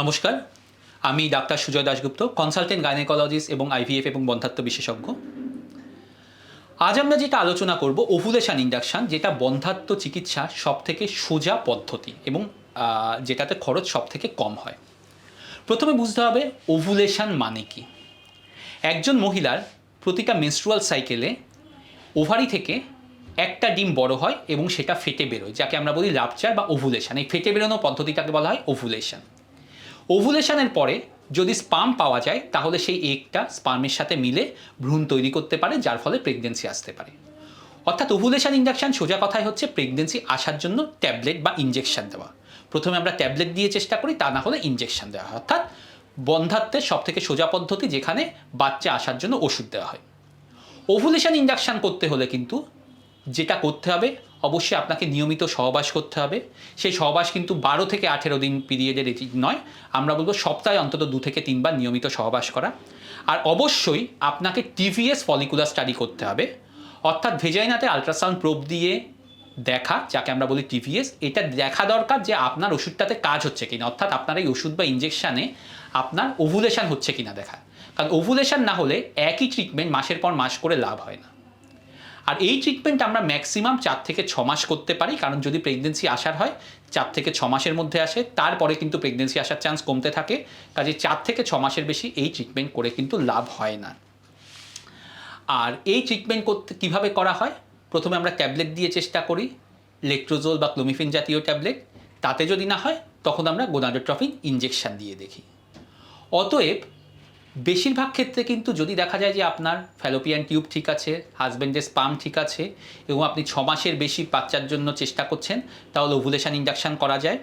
নমস্কার। আমি doctor Sujay Dasgupta consultant gynaecologist এবং আইভিএফ এবং বন্ধাত্ম বিশেষজ্ঞ। আজ আমরা যেটা আলোচনা করব ওভুলেশন ইন্ডাকশান যেটা বন্ধাত্ম চিকিৎসা সব থেকে সোজা পদ্ধতি এবং যেটাতে খরচ সব থেকে কম হয়। প্রথমে বুঝতে হবে ওভুলেশন মানে কি? একজন মহিলার প্রতিটা মেনস্ট্রুয়াল সাইকেলে ওভারি থেকে একটা ডিম বড় হয় এবং সেটা ফেটে বেরোয়, যাকে আমরা বলি রাপচার বা ওভুলেশন এই ফেটে বেরোনো পদ্ধতিটাকে বলা হয় ওভুলেশন ওভুলেশনের পরে যদি স্পাম পাওয়া যায়, তাহলে সেই এগটা স্পামের সাথে মিলে ভ্রূণ তৈরি করতে পারে, যার ফলে প্রেগনেন্সি আসতে পারে। অর্থাৎ ওভুলেশন ইঞ্জেকশন সোজা কথাই হচ্ছে প্রেগনেন্সি আসার জন্য ট্যাবলেট বা ইঞ্জেকশন দেওয়া। প্রথমে আমরা ট্যাবলেট দিয়ে চেষ্টা করি, তা না হলে ইঞ্জেকশন দেওয়া। হয় অর্থাৎ বন্ধাত্বের সব থেকে সোজা পদ্ধতি যেখানে বাচ্চা আসার জন্য ওষুধ দেওয়া হয়। ওভুলেশন ইঞ্জেকশন করতে হলে কিন্তু যেটা করতে হবে, অবশ্যই আপনাকে নিয়মিত সহবাস করতে হবে। সেই সহবাস কিন্তু বারো থেকে আঠেরো দিন পিরিয়ডের এটি নয়, আমরা বলব সপ্তাহে অন্তত দু থেকে তিনবার নিয়মিত সহবাস করা। আর অবশ্যই আপনাকে টিভিএস ফলিকুলার স্টাডি করতে হবে, অর্থাৎ ভেজাইনাতে আলট্রাসাউন্ড প্রোব দিয়ে দেখা, যাকে আমরা বলি টিভিএস, এটা দেখা দরকার যে আপনার ওষুধটাতে কাজ হচ্ছে কিনা, অর্থাৎ আপনার এই ওষুধ বা ইঞ্জেকশানে আপনার ওভুলেশন হচ্ছে কিনা দেখা। কারণ ওভুলেশন না হলে একই ট্রিটমেন্ট মাসের পর মাস করে লাভ হয় না। আর এই ট্রিটমেন্ট আমরা ম্যাক্সিমাম চার থেকে ছ মাস করতে পারি, কারণ যদি প্রেগনেন্সি আসার হয়, চার থেকে ছ মাসের মধ্যে আসে, তারপরে কিন্তু প্রেগনেন্সি আসার চান্স কমতে থাকে। কাজে চার থেকে ছ মাসের বেশি এই ট্রিটমেন্ট করে কিন্তু লাভ হয় না। আর এই ট্রিটমেন্ট করতে কীভাবে করা হয়? প্রথমে আমরা ট্যাবলেট দিয়ে চেষ্টা করি লেকট্রোজোল বা ক্লোমিফিন জাতীয় ট্যাবলেট তাতে যদি না হয়, তখন আমরা গোনাডোট্রফিন ইঞ্জেকশন দিয়ে দেখি। অতএব বেশিরভাগ ক্ষেত্রে কিন্তু যদি দেখা যায় যে আপনার ফ্যালোপিয়ান টিউব ঠিক আছে হাজব্যান্ডের স্পাম ঠিক আছে, এবং আপনি ছ মাসের বেশি বাচ্চার জন্য চেষ্টা করছেন, তাহলে ওভুলেশন ইন্ডাকশন করা যায়।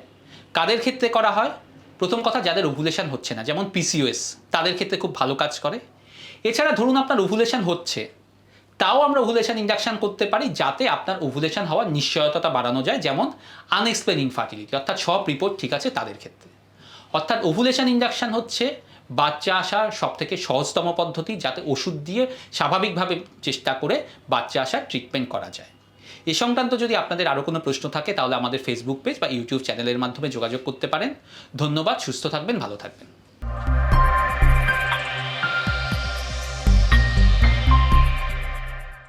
কাদের ক্ষেত্রে করা হয়? প্রথম কথা, যাদের ওভুলেশন হচ্ছে না, যেমন পিসিওএস তাদের ক্ষেত্রে খুব ভালো কাজ করে। এছাড়া ধরুন আপনার ওভুলেশন হচ্ছে, তাও আমরা ওভুলেশন ইন্ডাকশন করতে পারি, যাতে আপনার ওভুলেশন হওয়ার নিশ্চয়তা বাড়ানো যায়, যেমন আনএক্সপ্লেন ইনফার্টিলিটি অর্থাৎ সব রিপোর্ট ঠিক আছে তাদের ক্ষেত্রে। অর্থাৎ ওভুলেশন ইন্ডাকশন হচ্ছে বাচ্চা আসার সব থেকে সহজতম পদ্ধতি যাতে ওষুধ দিয়ে স্বাভাবিকভাবে চেষ্টা করে বাচ্চা আসার ট্রিটমেন্ট করা যায়। এ সংক্রান্ত যদি আপনাদের আরও কোনো প্রশ্ন থাকে, তাহলে আমাদের ফেসবুক পেজ বা ইউটিউব চ্যানেলের মাধ্যমে যোগাযোগ করতে পারেন। ধন্যবাদ, সুস্থ থাকবেন, ভালো থাকবেন।